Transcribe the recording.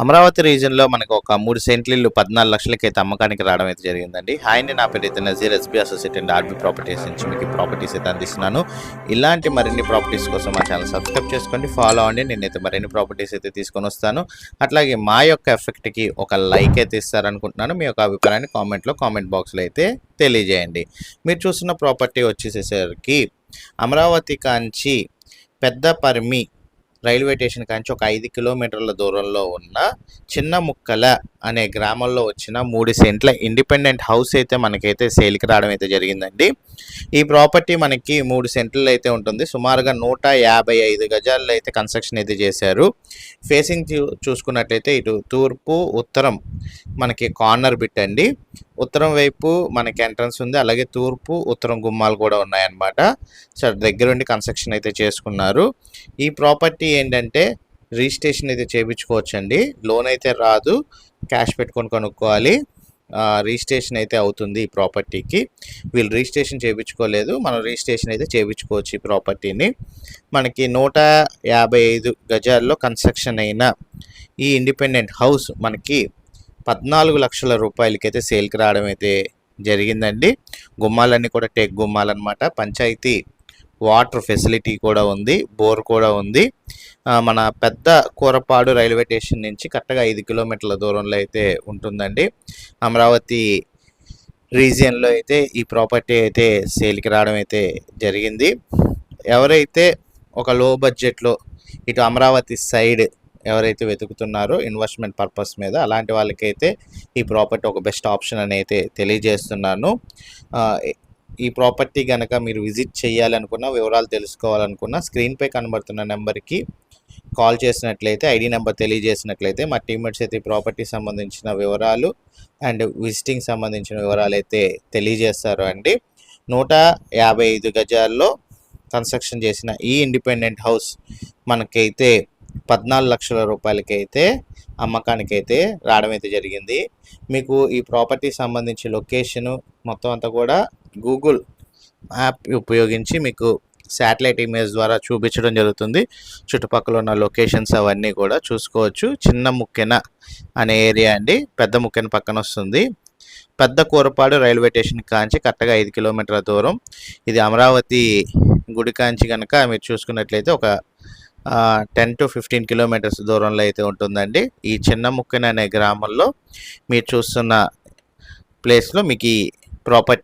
అమరావతి రీజియన్లో మనకు ఒక మూడు సెంట్లు ఇల్లు పద్నాలుగు లక్షలకి అయితే అమ్మకానికి రావడం అయితే జరిగిందండి. హాయ్ నా పేరు అయితే Nazeer SB associate and RB properties నుంచి మీకు ప్రాపర్టీస్ అయితే అందిస్తున్నాను. ఇలాంటి మరిన్ని ప్రాపర్టీస్ కోసం మా ఛానల్ సబ్స్క్రైబ్ చేసుకోండి ఫాలో అవ్వండి. నేనైతే మరిన్ని ప్రాపర్టీస్ అయితే తీసుకొని వస్తాను. అట్లాగే మా యొక్క ఎఫెక్ట్కి ఒక లైక్ అయితే ఇస్తారనుకుంటున్నాను. మీ యొక్క అభిప్రాయాన్ని కామెంట్లో కామెంట్ బాక్స్లో అయితే తెలియజేయండి. మీరు చూస్తున్న ప్రాపర్టీ వచ్చేసేసరికి అమరావతి కాంచి పెద్ద పర్మి రైల్వే స్టేషన్ కాంచి ఒక ఐదు కిలోమీటర్ల దూరంలో ఉన్న చిన్న ముక్కల అనే గ్రామంలో వచ్చిన మూడు సెంట్ల ఇండిపెండెంట్ హౌస్ అయితే మనకైతే సేల్కి రావడం అయితే జరిగిందండి. ఈ ప్రాపర్టీ మనకి మూడు సెంట్లు అయితే ఉంటుంది. సుమారుగా నూట యాభై ఐదు గజాల్లో అయితే కన్స్ట్రక్షన్ అయితే చేశారు. ఫేసింగ్ చూ- చూసుకున్నట్లయితే ఇటు తూర్పు ఉత్తరం మనకి కార్నర్ బిట్ అండి. ఉత్తరం వైపు మనకి ఎంట్రన్స్ ఉంది. అలాగే తూర్పు ఉత్తరం గుమ్మాలు కూడా ఉన్నాయన్నమాట. సో దగ్గరుండి కన్స్ట్రక్షన్ అయితే చేసుకున్నారు. ఈ ప్రాపర్టీ ఏంటంటే రిజిస్ట్రేషన్ అయితే చేయించుకోవచ్చు అండి లోన్ అయితే రాదు. క్యాష్ పెట్టుకొని కొనుక్కోవాలి. రిజిస్ట్రేషన్ అయితే అవుతుంది ఈ ప్రాపర్టీకి. వీళ్ళు రిజిస్ట్రేషన్ చేయించుకోలేదు. మనం రిజిస్ట్రేషన్ అయితే చేయించుకోవచ్చు ఈ ప్రాపర్టీని. మనకి నూట యాభై ఐదు గజాల్లో కన్స్ట్రక్షన్ అయిన ఈ ఇండిపెండెంట్ హౌస్ మనకి పద్నాలుగు లక్షల రూపాయలకైతే సేల్కి రావడం అయితే జరిగిందండి. గుమ్మాలన్నీ కూడా టెక్ గుమ్మాలన్నమాట. పంచాయతీ వాటర్ ఫెసిలిటీ కూడా ఉంది బోర్ కూడా ఉంది. మన పెద్ద కూరపాడు రైల్వే స్టేషన్ నుంచి కరెక్ట్గా ఐదు కిలోమీటర్ల దూరంలో అయితే ఉంటుందండి. అమరావతి రీజియన్లో అయితే ఈ ప్రాపర్టీ అయితే సేల్కి రావడం అయితే జరిగింది. ఎవరైతే ఒక లో బడ్జెట్లో ఇటు అమరావతి సైడ్ ఎవరైతే వెతుకుతున్నారో ఇన్వెస్ట్మెంట్ పర్పస్ మీద అలాంటి వాళ్ళకైతే ఈ ప్రాపర్టీ ఒక బెస్ట్ ఆప్షన్ అని అయితే తెలియజేస్తున్నాను. ఈ ప్రాపర్టీ కనుక మీరు విజిట్ చేయాలనుకున్న వివరాలు తెలుసుకోవాలనుకున్న స్క్రీన్పై కనబడుతున్న నెంబర్కి కాల్ చేసినట్లయితే ఐడి నెంబర్ తెలియజేసినట్లయితే మా టీమ్మేట్స్ అయితే ఈ ప్రాపర్టీ సంబంధించిన వివరాలు అండ్ విజిటింగ్ సంబంధించిన వివరాలు అయితే తెలియజేస్తారు అండి. నూట యాభై ఐదు గజాల్లో కన్స్ట్రక్షన్ చేసిన ఈ ఇండిపెండెంట్ హౌస్ మనకైతే పద్నాలుగు లక్షల రూపాయలకైతే అమ్మకానికైతే రావడం అయితే జరిగింది. మీకు ఈ ప్రాపర్టీ సంబంధించి లొకేషను మొత్తం అంతా కూడా గూగుల్ యాప్ ఉపయోగించి మీకు శాటిలైట్ ఇమేజ్ ద్వారా చూపించడం జరుగుతుంది. చుట్టుపక్కల ఉన్న లొకేషన్స్ అవన్నీ కూడా చూసుకోవచ్చు. చిన్న ముక్కెన అనే ఏరియా అండి. పెద్ద ముక్కెన పక్కన వస్తుంది. పెద్ద కూరపాడు రైల్వే స్టేషన్ కాంచి కరెక్ట్గా ఐదు కిలోమీటర్ల దూరం. ఇది అమరావతి గుడి కాంచి కనుక మీరు చూసుకున్నట్లయితే ఒక టెన్ టు ఫిఫ్టీన్ కిలోమీటర్స్ దూరంలో అయితే ఉంటుందండి. ఈ చిన్న ముక్కెన అనే గ్రామంలో మీరు చూస్తున్న ప్లేస్లో మీకు ఈ ప్రాపర్టీ